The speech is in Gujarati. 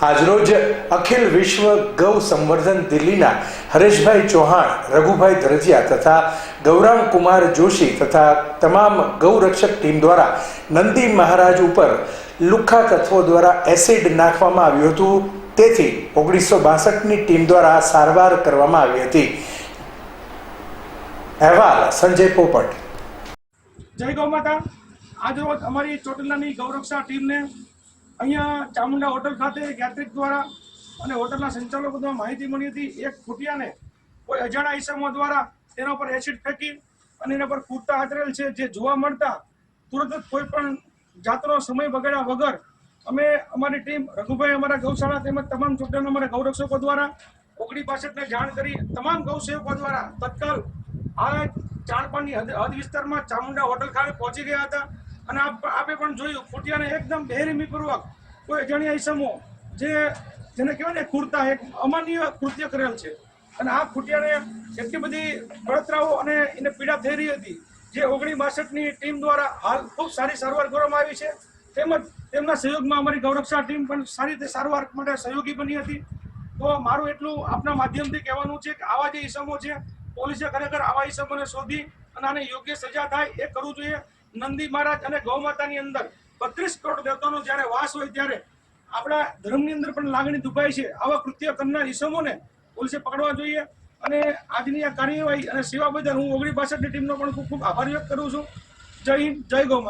આજરોજ અખિલ વિશ્વ ગૌ સંવર્ધન દિલ્હીના હરેશભાઈ ચૌહાણ, રઘુભાઈ ધરજીયા તથા ગૌરામ કુમાર જોશી તથા તમામ ગૌરક્ષક ટીમ દ્વારા નંદી મહારાજ ઉપર લુખ્ખા તત્વો દ્વારા એસિડ નાખવામાં આવ્યું હતું. તેથી ઓગણીસો બાસઠની ટીમ દ્વારા સારવાર કરવામાં આવી હતી. અહેવાલ સંજય પોપટ. જય ગૌ માતા. આજરોજ અમારી ચોટીલાની ગૌરક્ષા ટીમને અહીંયા ચામુંડા હોટલ ખાતે યાત્રિક દ્વારા અને હોટલના સંચાલકો દ્વારા માહિતી મળી હતી. એક ખૂટિયાને કોઈ અજાણા ઈસમો દ્વારા તેના પર એસિડ ફેંકી અને એના પર કૂટતા આચરેલ છે. જે જોવા મળતા તુરંત જ કોઈ પણ જાતનો સમય બગાડ્યા વગર અમે અમારી ટીમ, રઘુભાઈ અમારા ગૌશાળા તેમજ તમામ ચોટીલાના અમારા ગૌરક્ષકો દ્વારા ઓગણી પાસઠને જાણ કરી તમામ ગૌસેવકો દ્વારા તત્કાલ આ ચાણપાણની હદ વિસ્તારમાં ચામુંડા હોટલ ખાતે પહોંચી ગયા હતા. અને આપ પણ જોયું, ફૂટિયાને એકદમ બેરમીપૂર્વક કોઈ અજાણ્યા ઈસમો જે જેને કહેવાય ને કુર્તા એક અમાન્ય કૃત્ય કરેલ છે. અને આ ફૂટિયાને એટલી બધી બળતરાઓ અને એને પીડા થઈ રહી હતી, જે ઓગણી બાસઠની ટીમ દ્વારા હાલ ખૂબ સારી સારવાર કરવામાં આવી છે. તેમજ તેમના સહયોગમાં અમારી ગૌરક્ષા ટીમ પણ સારી રીતે સારવાર માટે સહયોગી બની હતી. તો મારું એટલું આપના માધ્યમથી કહેવાનું છે કે આવા જે ઈસમો છે, પોલીસે ખરેખર આવા ઈસમોને શોધી અને આને યોગ્ય સજા થાય એ કરવું જોઈએ. નંદી મહારાજ અને ગૌ માતાની અંદર બત્રીસ કરોડ દેવતાનો જ્યારે વાસ હોય ત્યારે આપણા ધર્મની અંદર પણ લાગણી દુભાય છે. આવા કૃત્ય કરનાર ઈસમોને પોલીસે પકડવા જોઈએ અને આજની આ કાર્યવાહી અને સેવા બદલ હું ઓગણી બાસઠની ટીમનો પણ ખૂબ ખૂબ આભાર વ્યક્ત કરું છું. જય હિન્દ, જય ગૌ